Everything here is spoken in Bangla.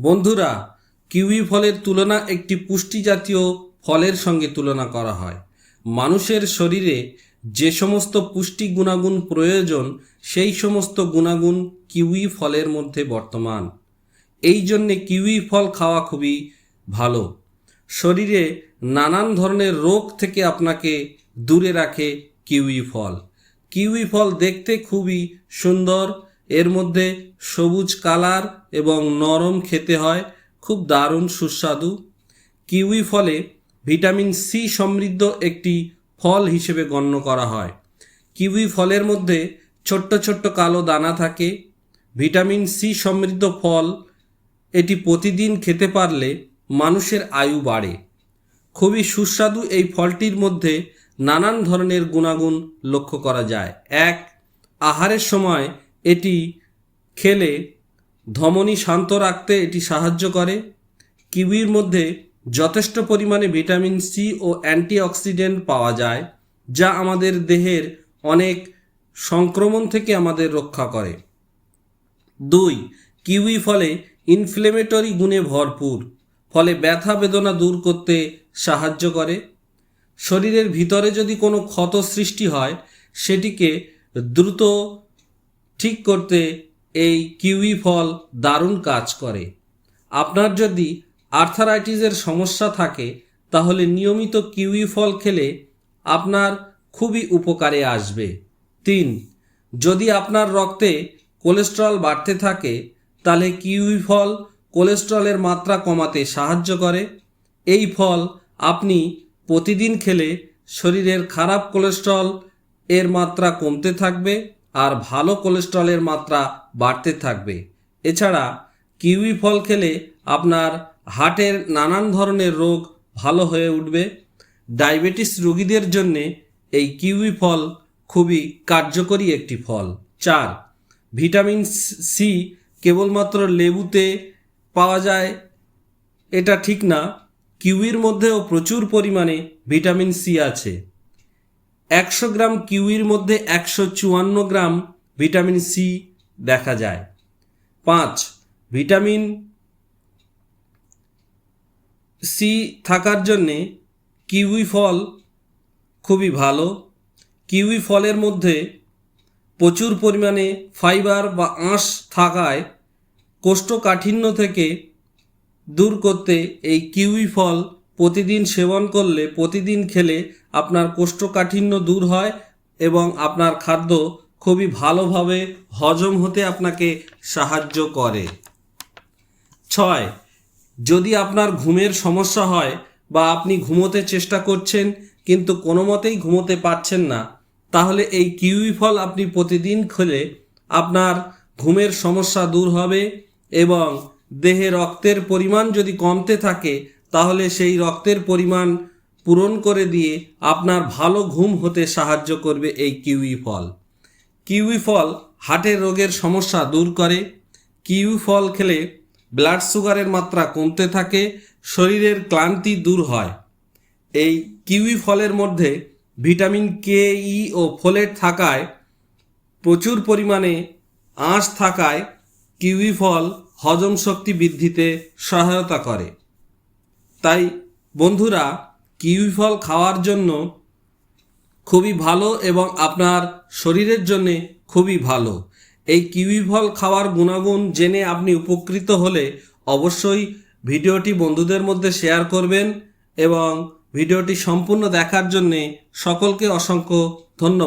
বন্ধুরা, কিউই ফলের তুলনা একটি পুষ্টি জাতীয় ফলের সঙ্গে তুলনা করা হয়। মানুষের শরীরে যে সমস্ত পুষ্টি গুণাগুণ প্রয়োজন, সেই সমস্ত গুণাগুণ কিউই ফলের মধ্যে বর্তমান। এই জন্যে কিউই ফল খাওয়া খুবই ভালো। শরীরে নানান ধরনের রোগ থেকে আপনাকে দূরে রাখে কিউই ফল। কিউই ফল দেখতে খুবই সুন্দর এর মধ্যে সবুজ কালার এবং নরম খেতে হয়, খুব দারুণ, সুস্বাদু। কিউই ফলে ভিটামিন সি সমৃদ্ধ একটি ফল হিসেবে গণ্য করা হয়। কিউই ফলের মধ্যে ছোট্ট ছোট্ট কালো দানা থাকে। ভিটামিন সি সমৃদ্ধ ফল, এটি প্রতিদিন খেতে পারলে মানুষের আয়ু বাড়ে। খুবই সুস্বাদু এই ফলটির মধ্যে নানান ধরনের গুণাগুণ লক্ষ্য করা যায়। এক, আহারের সময় এটি খেলে ধমনী শান্ত রাখতে এটি সাহায্য করে। কিউইর মধ্যে যথেষ্ট পরিমাণে ভিটামিন সি ও অ্যান্টিঅক্সিডেন্ট পাওয়া যায়, যা আমাদের দেহের অনেক সংক্রমণ থেকে আমাদের রক্ষা করে। দুই, কিউই ফলে ইনফ্লেমেটরি গুণে ভরপুর, ফলে ব্যথা বেদনা দূর করতে সাহায্য করে। শরীরের ভিতরে যদি কোনো ক্ষত সৃষ্টি হয়, সেটিকে দ্রুত ঠিক করতে এই কিউই ফল দারুণ কাজ করে। আপনার যদি আর্থারাইটিসের সমস্যা থাকে, তাহলে নিয়মিত কিউই ফল খেলে আপনার খুবই উপকারে আসবে। তিন, যদি আপনার রক্তে কোলেস্ট্রল বাড়তে থাকে, তাহলে কিউই ফল কোলেস্ট্রলের মাত্রা কমাতে সাহায্য করে। এই ফল আপনি প্রতিদিন খেলে শরীরের খারাপ কোলেস্ট্রল এর মাত্রা কমতে থাকবে। আর ভালো কোলেস্ট্রলের মাত্রা বাড়তে থাকবে। এছাড়া কিউই ফল খেলে আপনার হার্টের নানান ধরনের রোগ ভালো হয়ে উঠবে। ডায়াবেটিস রোগীদের জন্যে এই কিউই ফল খুবই কার্যকরী একটি ফল। চার, ভিটামিন সি কেবলমাত্র লেবুতে পাওয়া যায়, এটা ঠিক না। কিউইর মধ্যেও প্রচুর পরিমাণে ভিটামিন সি আছে। একশো গ্রাম কিউইর মধ্যে একশো চুয়ান্ন গ্রাম ভিটামিন সি দেখা যায়। পাঁচ, ভিটামিন সি থাকার জন্যে কিউই ফল খুবই ভালো। কিউই ফলের মধ্যে প্রচুর পরিমাণে ফাইবার বা আঁশ থাকায় কোষ্ঠকাঠিন্য থেকে দূর করতে এই কিউই ফল প্রতিদিন সেবন করলে প্রতিদিন খেলে আপনার কোষ্ঠকাঠিন্য দূর হয় এবং আপনার খাদ্য খুবই ভালোভাবে হজম হতে আপনাকে সাহায্য করে। ছয়, যদি আপনার ঘুমের সমস্যা হয় বা আপনি ঘুমোতে চেষ্টা করছেন কিন্তু কোনো মতেই ঘুমোতে পারছেন না, তাহলে এই কিউই ফল আপনি প্রতিদিন খেলে আপনার ঘুমের সমস্যা দূর হবে এবং দেহে রক্তের পরিমাণ যদি কমতে থাকে তাহলে সেই রক্তের পরিমাণ পূরণ করে দিয়ে আপনার ভালো ঘুম হতে সাহায্য করবে এই কিউই ফল। কিউই ফল হার্টের রোগের সমস্যা দূর করে। কিউই ফল খেলে ব্লাড সুগারের মাত্রা কমতে থাকে, শরীরের ক্লান্তি দূর হয়। এই কিউই ফলের মধ্যে ভিটামিন কে, ই ও ফোলেট থাকায় প্রচুর পরিমাণে আঁশ থাকায় কিউই ফল হজম শক্তি বৃদ্ধিতে সহায়তা করে। তাই বন্ধুরা কিউই ফল খাওয়ার জন্য খুবই ভালো এবং আপনার শরীরের জন্য খুবই ভালো। এই কিউই ফল খাওয়ার গুণাগুণ জেনে আপনি উপকৃত হলে অবশ্যই ভিডিওটি বন্ধুদের মধ্যে শেয়ার করবেন এবং ভিডিওটি সম্পূর্ণ দেখার জন্যে সকলকে অসংখ্য ধন্যবাদ।